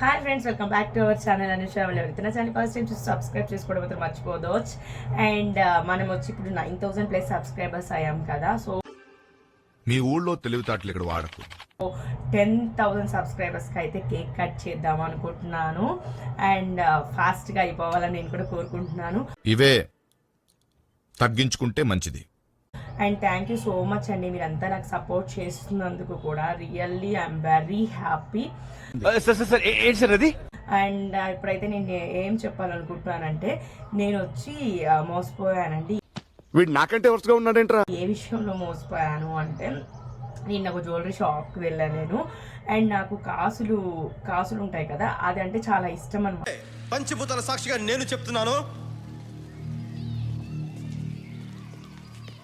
Hi friends welcome back to our channel Anusha వాళ్ళు ఎవరైతే నా ఛానల్ ఫస్ట్ టైం చూసి సబ్స్క్రైబ్ చేసుకోవడం అయితే మర్చిపోదోచ్ అండ్ మనం వచ్చి ఇప్పుడు నైన్ థౌసండ్ ప్లస్ సబ్స్క్రైబర్స్ అయ్యాం కదా. సో మీ ఊళ్ళో తెలివితేటలు ఇక్కడ వాడకు. టెన్ థౌసండ్ సబ్స్క్రైబర్స్కి అయితే కేక్ కట్ చేద్దాం అనుకుంటున్నాను. అండ్ ఫాస్ట్గా అయిపోవాలని నేను కూడా కోరుకుంటున్నాను. ఇవే తగ్గించుకుంటే మంచిది. And thank you so much అండి మీరంతా నాకు సపోర్ట్ చేస్తున్నందుకు కూడా. Really I'm very happy. అది? అండ్ ఇప్పుడైతే నేను ఏం చెప్పాలనుకుంటున్నానంటే నేను వచ్చి ఆ, మోసపోయానండి. వీడు నాకంటే వరుసగా ఉన్నాడేంట్రా? ఏ విషయంలో మోసపోయాను అంటే నేను ఒక జ్యువెలరీ షాప్కి వెళ్ళాను నేను. అండ్ నాకు కాసులు కాసులు ఉంటాయి కదా అది అంటే చాలా ఇష్టం అనమాట పంచభూతాల సాక్షిగా నేను చెప్తున్నాను.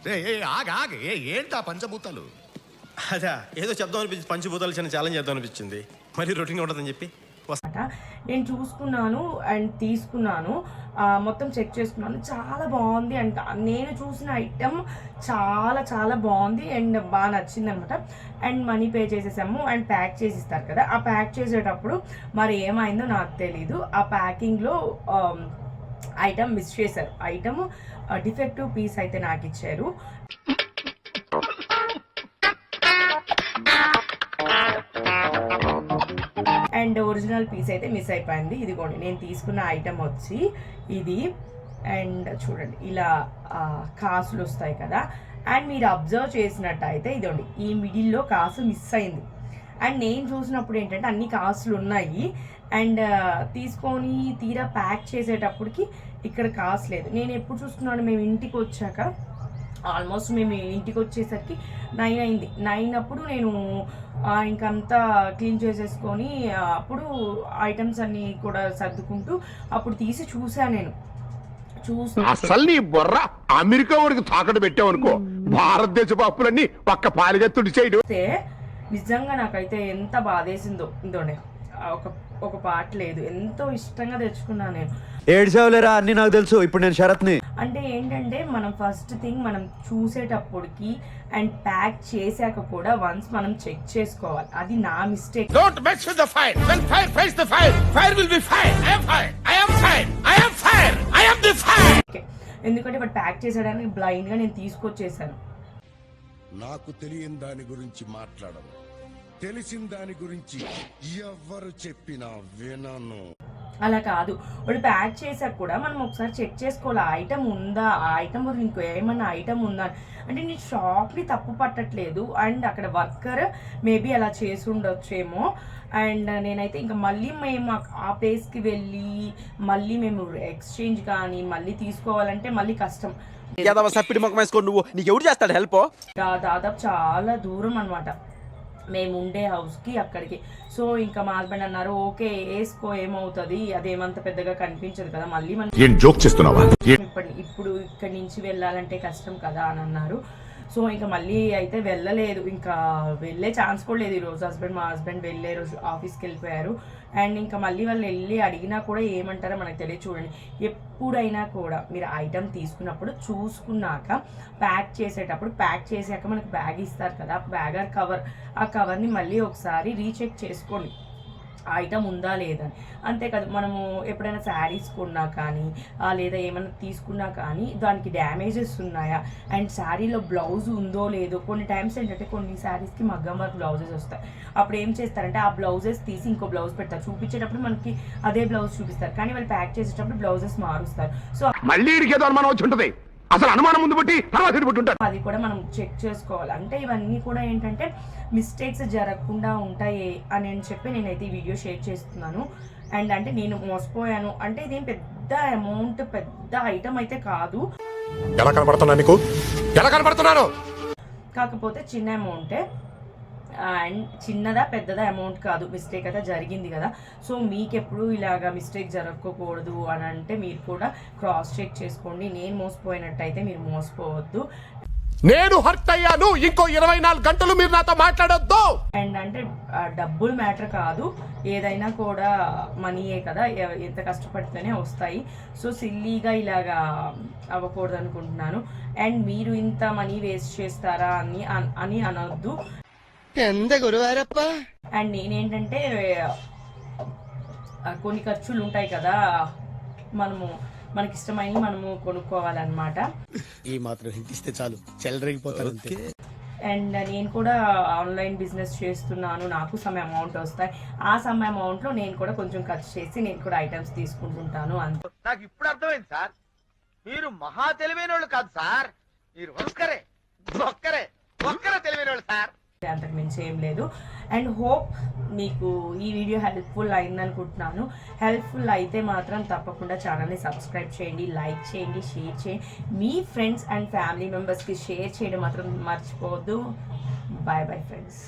ఆగ ఆగ. ఏంటా పంచభూతాలు? అదా ఏదో చెప్దాం అనిపించింది. పంచభూతాలు చిన్న ఛాలెంజ్ చేద్దాం అనిపించింది. మరి రొటీన్గా ఉంటుందని చెప్పి వస్తా. నేను చూసుకున్నాను అండ్ తీసుకున్నాను. మొత్తం చెక్ చేసుకున్నాను. చాలా బాగుంది అండ్ నేను చూసిన ఐటమ్ చాలా చాలా బాగుంది అండ్ బాగా నచ్చింది అనమాట అండ్ మనీ పే చేసేసాము అండ్ ప్యాక్ చేసి ఇస్తారు కదా. ఆ ప్యాక్ చేసేటప్పుడు మరి ఏమైందో నాకు తెలీదు. ఆ ప్యాకింగ్లో ఐటమ్ మిస్ చేశారు. ఐటమ్ డిఫెక్టివ్ పీస్ అయితే నాకు ఇచ్చారు. అండ్ ఒరిజినల్ పీస్ అయితే మిస్ అయిపోయింది. ఇదిగోండి నేను తీసుకున్న ఐటమ్ వచ్చి ఇది. అండ్ చూడండి ఇలా కాసులు వస్తాయి కదా. అండ్ మీరు అబ్జర్వ్ చేసినట్టయితే ఇదండి ఈ మిడిల్లో కాసు మిస్ అయింది. అండ్ నేను చూసినప్పుడు ఏంటంటే అన్ని కాసులు ఉన్నాయి. అండ్ తీసుకొని తీరా ప్యాక్ చేసేటప్పటికి ఇక్కడ కాసు లేదు. నేను ఎప్పుడు చూస్తున్నాను మేము ఇంటికి వచ్చాక ఆల్మోస్ట్ మేము ఇంటికి వచ్చేసరికి నైన్ అయింది. నైన్ అప్పుడు నేను ఇంకంతా క్లీన్ చేసేసుకొని అప్పుడు ఐటమ్స్ అన్నీ కూడా సర్దుకుంటూ అప్పుడు తీసి చూసాను నేను. చూసి అసలు నీ బుర్ర! అమెరికా వాడికి తాకట్టు పెట్టావు అనుకో భారతదేశపు అప్పులన్నీ పక్క పాలిగా తుడిచేయడు నిజంగా నాకైతే ఎంత బాధేసిందో. ఇంతోనే ఒక ఒక పాట లేదు. ఎంతో ఇష్టంగా తెచ్చుకున్నాను నేను. ఏడ్చావులేరా? అన్ని నాకు తెలుసు. ఇప్పుడు నేను శరత్ని. అంటే ఏంటంటే మనం ఫస్ట్ థింగ్ మనం చూసేటప్పటికి అండ్ ప్యాక్ చేశాక కూడా వన్స్ మనం చెక్ చేసుకోవాలి. అది నా mistake. Don't mix with the fire when fire face the fire fire will be fire I am fire I am fire I am fire I am the fire ఎందుకంటే ఇప్పుడు pack చేసేయడానికి బ్లైండ్గా నేను తీసుకొచ్చేసాను నాకు తెలియని దాని గురించి మాట్లాడను. తెలిసిన దాని గురించి ఎవ్వరు చెప్పినా వినను. అలా కాదు. వాడు ప్యాక్ చేశాక కూడా మనం ఒకసారి చెక్ చేసుకోవాలి? ఆ ఐటమ్ ఉందా? ఆ ఐటమ్ ఇంకో ఏమన్నా ఐటమ్ ఉందా. అంటే నేను షాప్ని తప్పు పట్టట్లేదు. అండ్ అక్కడ వర్కర్ మేబీ అలా చేసి ఉండొచ్చేమో. అండ్ నేనైతే ఇంకా మళ్ళీ మేము ఆ- ప్లేస్కి వెళ్ళి మళ్ళీ మేము ఎక్స్చేంజ్ కానీ మళ్ళీ తీసుకోవాలంటే మళ్ళీ కష్టం. నువ్వు. నీకు చేస్తాడు? హెల్ప్ దాదాపు చాలా దూరం అనమాట మేము ఉండే హౌస్కి అక్కడికి. సో ఇంకా మా హస్బెండ్ అన్నారు ఓకే వేసుకో ఏమవుతుంది? అదేమంత పెద్దగా కనిపించదు కదా మళ్ళీ మనం జోక్ చేస్తున్నావా? ఇప్పుడు ఇక్కడి నుంచి వెళ్ళాలంటే కష్టం కదా అని అన్నారు. సో ఇంకా మళ్ళీ అయితే వెళ్ళలేదు. ఇంకా వెళ్ళే ఛాన్స్ కూడా లేదు. ఈరోజు హస్బెండ్ మా హస్బెండ్ వెళ్ళే రోజు ఆఫీస్కి వెళ్ళిపోయారు. అండ్ ఇంకా మళ్ళీ వాళ్ళు వెళ్ళి అడిగినా కూడా ఏమంటారో మనకు తెలియదు చూడండి. ఎప్పుడైనా కూడా మీరు ఐటమ్ తీసుకున్నప్పుడు చూసుకున్నాక ప్యాక్ చేసేటప్పుడు ప్యాక్ చేశాక మనకు బ్యాగ్ ఇస్తారు కదా. బ్యాగ్ కవర్ ఆ కవర్ని మళ్ళీ ఒకసారి రీచెక్ చేసుకోండి. ఐటమ్ ఉందా లేదని అంతే కదా మనము ఎప్పుడైనా శారీస్ కొన్నా కానీ లేదా ఏమైనా తీసుకున్నా కానీ దానికి డ్యామేజెస్ ఉన్నాయా? అండ్ శారీలో బ్లౌజ్ ఉందో లేదో కొన్ని టైమ్స్ ఏంటంటే కొన్ని శారీస్కి మగ్గం వర్క్ బ్లౌజెస్ వస్తాయి. అప్పుడు ఏం చేస్తారంటే ఆ బ్లౌజెస్ తీసి ఇంకో బ్లౌజ్ పెడతారు. చూపించేటప్పుడు మనకి అదే బ్లౌజ్ చూపిస్తారు. కానీ వాళ్ళు ప్యాక్ చేసేటప్పుడు బ్లౌజెస్ మారుస్తారు. సో మళ్ళీ అసలు అనుమానం ముందు బట్టి తర్వాత ఉంటాడు అది కూడా మనం చెక్ చేసుకోవాలి. అంటే ఇవన్నీ కూడా ఏంటంటే మిస్టేక్స్ జరగకుండా ఉంటాయి అని అని చెప్పి నేనైతే ఈ వీడియో షేర్ చేస్తున్నాను. అండ్ అంటే నేను మోసపోయాను. అంటే ఇదేం పెద్ద అమౌంట్ పెద్ద ఐటమ్ అయితే కాదు. ఎలా కనబడుతున్నా నీకు? ఎలా కనబడుతున్నాను కాకపోతే చిన్న అమౌంటే అండ్ చిన్నదా పెద్దదా అమౌంట్ కాదు. మిస్టేక్ అయితే జరిగింది కదా. సో మీకు ఎప్పుడు ఇలాగా మిస్టేక్ జరగకూడదు అని అంటే మీరు కూడా క్రాస్ చెక్ చేసుకోండి. నేను మోసపోయినట్టయితే మీరు మోసపోవద్దు. నేను హర్ట్ అయ్యాను. ఇంకో ఇరవై నాలుగు గంటలు మీరు నాతో మాట్లాడొద్దు. అండ్ అంటే డబ్బులు మ్యాటర్ కాదు. ఏదైనా కూడా మనీయే కదా. ఎంత కష్టపడితేనే వస్తాయి. సో సిల్లీగా ఇలాగా అవ్వకూడదు అనుకుంటున్నాను అండ్ మీరు ఇంత మనీ వేస్ట్ చేస్తారా అని అన్- అని అనొద్దు. ఎంత గురువారప్ప? అండ్ నేనేంటంటే కొన్ని ఖర్చులు ఉంటాయి కదా మనము మనకి ఇష్టమైనవి మనము కొనుక్కోవాలన్నమాట. ఈ మాత్రం హింట్ ఇస్తే చాలు. చెల్లరగిపోతారు అండ్ నేను కూడా ఆన్లైన్ బిజినెస్ చేస్తున్నాను. నాకు సమ్ అమౌంట్ వస్తాయి. ఆ సమ్ అమౌంట్లో నేను కూడా కొంచెం ఖర్చు చేసి నేను కూడా ఐటమ్స్ తీసుకుంటుంటాను అంతే. నాకు ఇప్పుడు అర్థమైంది సార్. మీరు మహా తెలివైన వాళ్ళు కాదు సార్. మీరు ఒక్కరే ఒక్కరే ఒక్కరే తెలివైన వాళ్ళు సార్. అంతకు మించి ఏం లేదు. అండ్ హోప్ మీకు ఈ వీడియో హెల్ప్ఫుల్ అయింది అనుకుంటున్నాను హెల్ప్ఫుల్ అయితే మాత్రం తప్పకుండా ఛానల్ని సబ్స్క్రైబ్ చేయండి లైక్ చేయండి షేర్ చేయండి. మీ ఫ్రెండ్స్ అండ్ ఫ్యామిలీ మెంబర్స్కి షేర్ చేయడం మాత్రం మర్చిపోవద్దు. Bye bye friends.